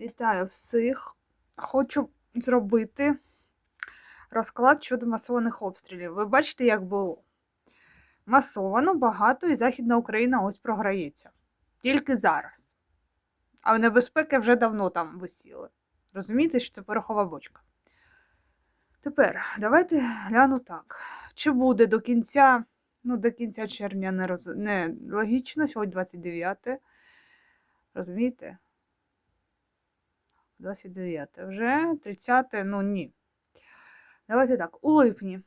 Вітаю всіх. Хочу зробити розклад щодо масованих обстрілів. Ви бачите, як було? Масовано багато і Західна Україна ось програється. Тільки зараз. А небезпеки вже давно там висіли. Розумієте, що це порохова бочка. Тепер давайте гляну так. Чи буде до кінця, ну, до кінця червня не, роз... не логічно, сьогодні 29. Розумієте? 29 вже, 30, ну ні. Давайте так, у липні.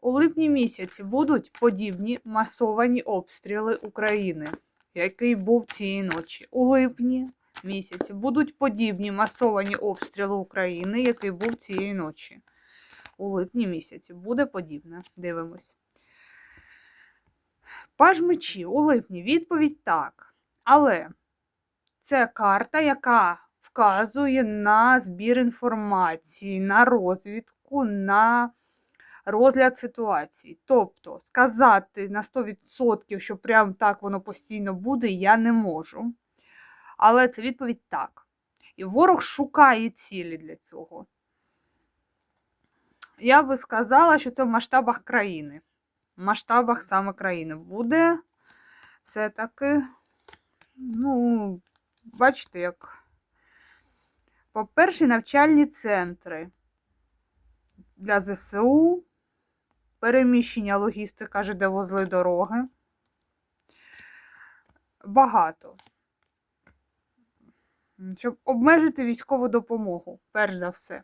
У липні місяці будуть подібні масовані обстріли України, який був цієї ночі. У липні місяці будуть подібні масовані обстріли України, який був цієї ночі. У липні місяці буде подібне. Дивимось. Паж мечі у липні. Відповідь так. Але це карта, яка вказує на збір інформації, на розвідку, на розгляд ситуації. Тобто сказати на 100%, що прям так воно постійно буде, я не можу. Але це відповідь так. І ворог шукає цілі для цього. Я би сказала, що це в масштабах країни. В масштабах саме країни буде все-таки, ну, бачите, як. По-перше, навчальні центри для ЗСУ, переміщення логістика, ЖД возли дороги. Багато. Щоб обмежити військову допомогу, перш за все.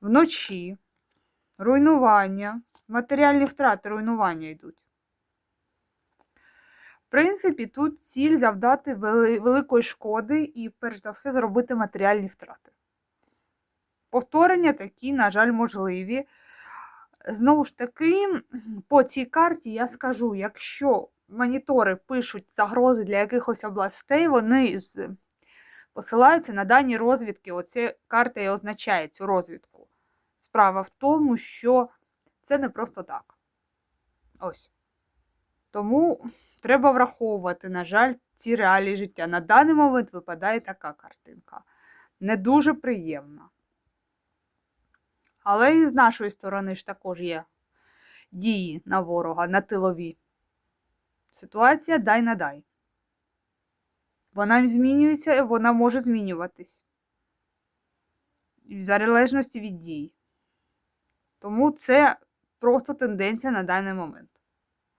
Вночі руйнування, матеріальні втрати руйнування йдуть. Принципі, тут ціль завдати великої шкоди і, перш за все, зробити матеріальні втрати. Повторення такі, на жаль, можливі. Знову ж таки, по цій карті я скажу, якщо монітори пишуть загрози для якихось областей, вони посилаються на дані розвідки. Оце карта і означає цю розвідку. Справа в тому, що це не просто так. Ось. Тому треба враховувати, на жаль, ці реалії життя. На даний момент випадає така картинка. Не дуже приємна. Але і з нашої сторони ж також є дії на ворога, на тилові. Ситуація дай на дай. Вона змінюється, і вона може змінюватись. В залежності від дій. Тому це просто тенденція на даний момент.